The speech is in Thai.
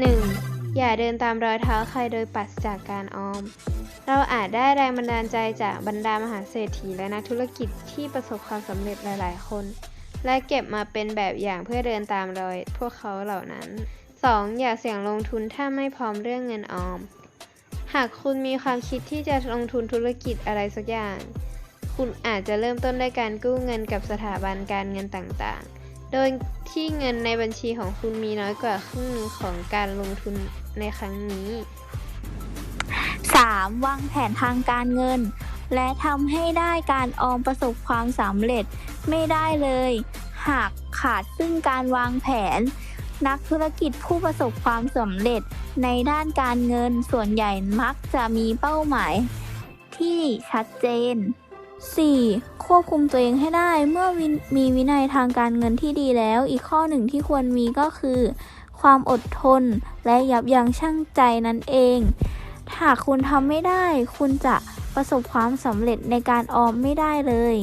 1. อย่าเดินตามรอยเท้าใครโดยปราศจากการออม เราอาจได้แรงบันดาลใจจากบรรดามหาเศรษฐีและนักธุรกิจที่ประสบความสำเร็จหลาย ๆ คน และเก็บมาเป็นแบบอย่างเพื่อเดินตามรอยพวกเขาเหล่านั้น 2. อย่าเสี่ยงลงทุนถ้าไม่พร้อมเรื่องเงินออม หากคุณมีความคิดที่จะลงทุนธุรกิจอะไรสักอย่าง คุณอาจจะเริ่มต้นด้วยการกู้เงินกับสถาบันการเงินต่าง ๆ โดยที่เงินในบัญชีของคุณมีน้อยกว่าครึ่งหนึ่งของการลงทุนในครั้งนี้ 3. วางแผนทางการเงิน และทำให้ได้การออมประสบความสำเร็จไม่ได้เลย หากขาดซึ่งการวางแผน นักธุรกิจผู้ประสบความสำเร็จในด้านการเงินส่วนใหญ่มักจะมีเป้าหมายที่ชัดเจน 4. ควบคุมตัวเองให้ได้เมื่อมีวินัยทางการเงินที่ดีแล้ว อีกข้อหนึ่งที่ควรมีก็คือ ความอดทนและยับยั้งชั่งใจนั่นเองหากคุณทำไม่ได้ คุณจะประสบความสำเร็จในการออมไม่ได้เลย